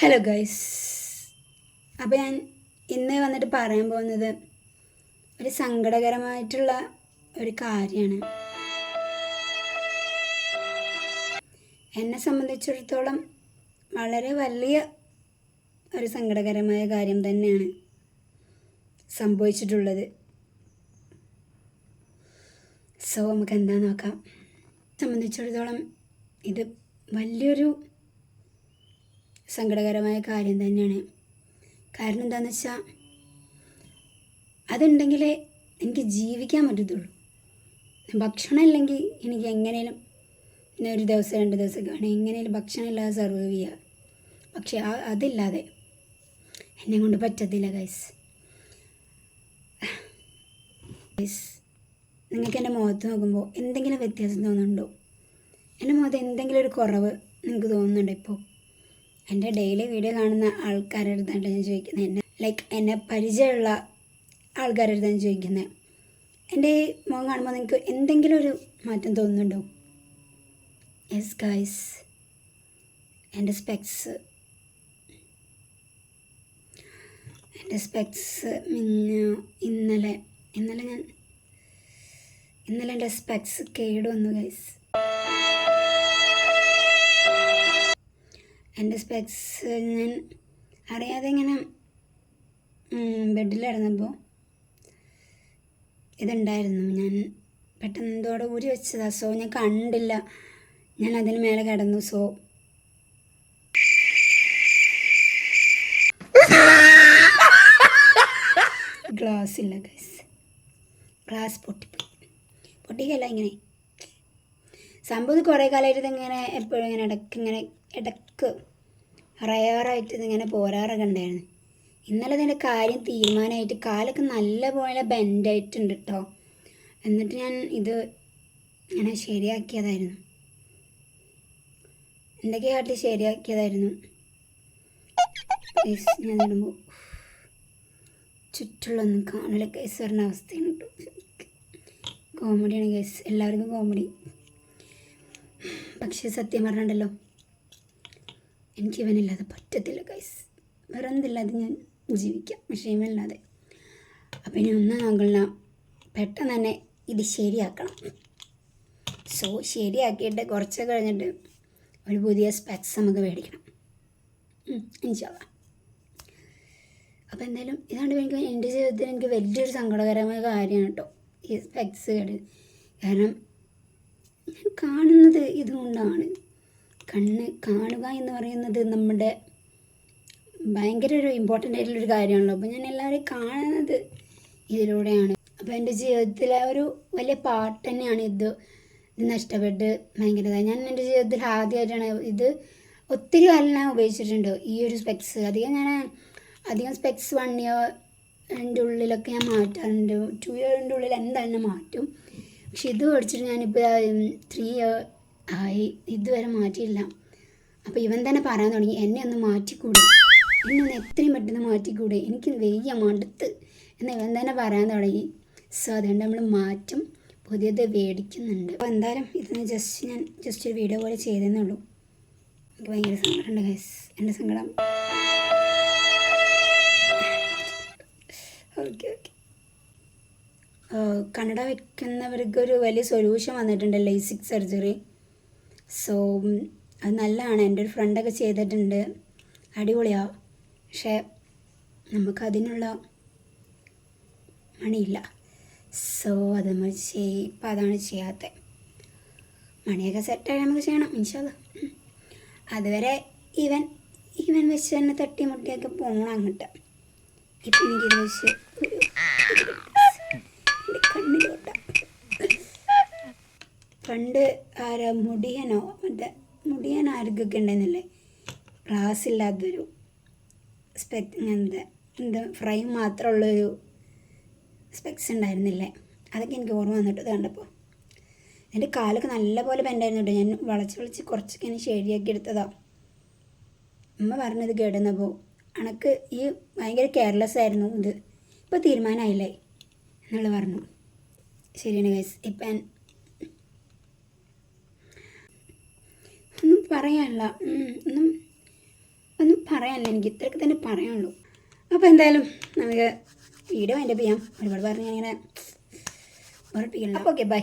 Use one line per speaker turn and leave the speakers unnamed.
Hello guys അപ്പോൾ ഞാൻ ഇന്ന് വന്നിട്ട് പറയാൻ പോകുന്നത് ഒരു സങ്കടകരമായിട്ടുള്ള ഒരു കാര്യമാണ്. എന്നെ സംബന്ധിച്ചിടത്തോളം വളരെ വലിയ ഒരു സങ്കടകരമായ കാര്യം തന്നെയാണ് സംഭവിച്ചിട്ടുള്ളത്. സോ നമുക്ക് എന്താ നോക്കാം. സംബന്ധിച്ചിടത്തോളം ഇത് വലിയൊരു സങ്കടകരമായ കാര്യം തന്നെയാണ്. കാരണം എന്താണെന്ന് വെച്ചാൽ അതുണ്ടെങ്കിലേ എനിക്ക് ജീവിക്കാൻ പറ്റത്തുള്ളൂ. ഭക്ഷണം ഇല്ലെങ്കിൽ എനിക്ക് എങ്ങനെയും ഒരു ദിവസം രണ്ട് ദിവസം കാണും എങ്ങനെയും ഭക്ഷണം ഇല്ലാതെ സർവൈവ് ചെയ്യുക പക്ഷേ അതില്ലാതെ എന്നെ കൊണ്ട് പറ്റത്തില്ല ഗൈസ് ഗൈസ് നിങ്ങൾക്ക് എന്റെ മുഖത്ത് നോക്കുമ്പോൾ എന്തെങ്കിലും വ്യത്യാസം തോന്നുന്നുണ്ടോ? എന്റെ മുഖത്ത് എന്തെങ്കിലും ഒരു കുറവ് നിങ്ങൾക്ക് തോന്നുന്നുണ്ടോ ഇപ്പോൾ എന്റെ ഡെയിലി വീഡിയോ കാണുന്ന ആൾക്കാരുടെ അടുത്താണ് ഞാൻ ചോദിക്കുന്നത് എന്നെ ലൈക്ക് എന്നെ പരിചയമുള്ള ആൾക്കാരുടെ അടുത്താണ് ചോദിക്കുന്നത് എന്റെ ഈ മുഖം കാണുമ്പോൾ നിങ്ങൾക്ക് എന്തെങ്കിലും ഒരു മാറ്റം തോന്നുന്നുണ്ടോ? യെസ് ഗൈസ് എന്റെ സ്പെക്സ് എന്റെ സ്പെക്സ് ഇന്നലെ ഇന്നലെ ഞാൻ ഇന്നലെ എന്റെ സ്പെക്സ് കേടുവന്നു ഗൈസ് എന്റെ സ്പെക്സ് ഞാൻ അറിയാതെ ഇങ്ങനെ ബെഡിൽ കിടന്നപ്പോൾ ഇതുണ്ടായിരുന്നു. ഞാൻ പെട്ടെന്ന് എന്തോടെ ഊരി വെച്ചതാ. സോ ഞാൻ കണ്ടില്ല. ഞാൻ അതിന് മേലെ കിടന്നു. സോ ഗ്ലാസ് ഇല്ല ഗൈസ് ഗ്ലാസ് പൊട്ടിപ്പോയി. പൊട്ടിക്കല്ല ഇങ്ങനെ. സംഭവം കുറേ കാലമായിട്ട് ഇതിങ്ങനെ എപ്പോഴും ഇങ്ങനെ ഇടയ്ക്ക് ഇങ്ങനെ ഇടയ്ക്ക് റയറായിട്ട് ഇതിങ്ങനെ പോരാറൊക്കെ ഉണ്ടായിരുന്നു ഇന്നലെ ഇതിന്റെ കാര്യം തീരുമാനമായിട്ട് കാലൊക്കെ നല്ല പോലെ ബെൻഡായിട്ടുണ്ട് കേട്ടോ എന്നിട്ട് ഞാൻ ഇത് ഇങ്ങനെ ശരിയാക്കിയതായിരുന്നു. എന്തൊക്കെ കാട്ടി ശരിയാക്കിയതായിരുന്നു. Guys, ഞാൻ ഇടുമ്പോൾ ചുറ്റുള്ളൊന്നും കാണില്ല കേസ് വരുന്ന അവസ്ഥയാണ് കേട്ടോ കോമഡിയാണ് കേസ് എല്ലാവർക്കും കോമഡി പക്ഷേ സത്യം പറഞ്ഞിട്ടുണ്ടല്ലോ എനിക്ക് ഇവനില്ലാതെ പറ്റത്തില്ല ഗൈസ് വേറെ എന്തില്ലാതെ ഞാൻ ജീവിക്കാം പക്ഷേ ഇവനില്ലാതെ അപ്പം ഇനി ഒന്നും നോക്കണ്ട പെട്ടെന്ന് തന്നെ ഇത് ശരിയാക്കണം. സോ ശരിയാക്കിയിട്ട് കുറച്ച് കഴിഞ്ഞിട്ട് ഒരു പുതിയ സ്പെക്സ് നമുക്ക് മേടിക്കണം. ഇൻഷാല്ല അപ്പോൾ എന്തായാലും ഇതാണ് എനിക്ക് എന്റെ ജീവിതത്തിൽ എനിക്ക് വലിയൊരു സങ്കടകരമായ കാര്യമാണ് കേട്ടോ ഈ സ്പെക്സ് കാരണം ഞാൻ കാണുന്നത് ഇതുകൊണ്ടാണ്. കണ്ണ് കാണുക എന്ന് പറയുന്നത് നമ്മുടെ ഭയങ്കര ഒരു ഇമ്പോർട്ടന്റ് ആയിട്ടുള്ളൊരു കാര്യമാണല്ലോ. അപ്പോൾ ഞാൻ എല്ലാവരെയും കാണുന്നത് ഇതിലൂടെയാണ്. അപ്പോൾ എന്റെ ജീവിതത്തിലെ ഒരു വലിയ പാട്ട് തന്നെയാണ് ഇത്. നഷ്ടപ്പെട്ട് ഭയങ്കരതായി. ഞാൻ എന്റെ ജീവിതത്തിൽ ആദ്യമായിട്ടാണ് ഇത് ഒത്തിരി കാലം ഞാൻ ഉപയോഗിച്ചിട്ടുണ്ട്. ഈ ഒരു സ്പെക്സ് അധികം ഞാൻ അധികം സ്പെക്സ് വൺ ഇയറിന്റെ ഉള്ളിലൊക്കെ ഞാൻ മാറ്റാറുണ്ട്. ടു ഇയറിന്റെ ഉള്ളിൽ എന്തായാലും മാറ്റും. പക്ഷെ ഇത് മേടിച്ചിട്ട് ഞാനിപ്പോൾ ത്രീ ഇയർ ഇതുവരെ മാറ്റിയില്ല അപ്പോൾ ഇവൻ തന്നെ പറയാൻ തുടങ്ങി എന്നെ ഒന്ന് മാറ്റിക്കൂടെ? എന്നെ ഒന്ന് എത്രയും പെട്ടെന്ന് മാറ്റിക്കൂടെ? എനിക്ക് വെയ്യ മടുത്ത്. എന്ന് ഇവൻ തന്നെ പറയാൻ തുടങ്ങി. സോ അതുകൊണ്ട് നമ്മൾ മാറ്റും പുതിയത് മേടിക്കുന്നുണ്ട്. അപ്പോൾ എന്തായാലും ഇതിന് ജസ്റ്റ് ഞാൻ ജസ്റ്റ് ഒരു വീഡിയോ പോലെ ചെയ്തേന്നേ ഉള്ളൂ. എനിക്ക് ഭയങ്കര സങ്കടമുണ്ട് ഗൈസ് എന്റെ സങ്കടം. ഓക്കെ ഓക്കെ കണ്ണട വെക്കുന്നവർക്ക് ഒരു വലിയ സൊല്യൂഷൻ വന്നിട്ടുണ്ട് ലേസിക് സർജറി സോ അത് നല്ലതാണ് എന്റെ ഒരു ഫ്രണ്ടൊക്കെ ചെയ്തിട്ടുണ്ട് അടിപൊളിയാണ് പക്ഷേ നമുക്കതിനുള്ള മണിയില്ല സോ അത് നമ്മൾ ചെയ് ഇപ്പം അതാണ് ചെയ്യാത്തത് മണിയൊക്കെ സെറ്റായി നമുക്ക് ചെയ്യണം ഇൻഷാല്ല അതുവരെ ഇവൻ ഇവൻ വെച്ച് തന്നെ തട്ടി മുട്ടിയൊക്കെ പോകണം അങ്ങോട്ട് ഇപ്പം എനിക്കിത് വെച്ച് കണ്ണിലോട്ട പണ്ട് ആരാ മുടിയനോ മറ്റേ മുടിയൻ ആർക്കൊക്കെ ഉണ്ടെന്നല്ലേ? ഗ്ലാസ് ഇല്ലാത്തൊരു സ്പെക് എന്താ എന്താ ഫ്രെയിം മാത്രമുള്ളൊരു സ്പെക്സ് ഉണ്ടായിരുന്നില്ലേ? അതൊക്കെ എനിക്ക് ഓർമ്മ വന്നിട്ട് കണ്ടപ്പോൾ എന്റെ കാലൊക്കെ നല്ലപോലെ ബെൻഡായിരുന്നു കേട്ടോ ഞാൻ വളച്ച് വളച്ച് കുറച്ചൊക്കെ ഞാൻ ശരിയാക്കി എടുത്തതാ. അമ്മ പറഞ്ഞത് കേടുന്നപ്പോൾ അണക്ക് ഈ ഭയങ്കര കെയർലെസ് ആയിരുന്നു ഇത്. ഇപ്പോൾ തീരുമാനമായില്ലേ എന്നുള്ള പറഞ്ഞു. ശരിയാണ് ഗൈസ് ഇപ്പം ഒന്നും പറയാനില്ല. ഒന്നും ഒന്നും പറയാനില്ല. എനിക്ക് ഇത്രയൊക്കെ തന്നെ പറയാനുള്ളൂ. അപ്പോൾ എന്തായാലും നമുക്ക് വീഡിയോ അതിന്റെ ചെയ്യാം. ഒരുപാട് പറഞ്ഞ് ഞാനിങ്ങനെ ഉറപ്പിക്കണം അപ്പോൾ ഓക്കെ ബൈ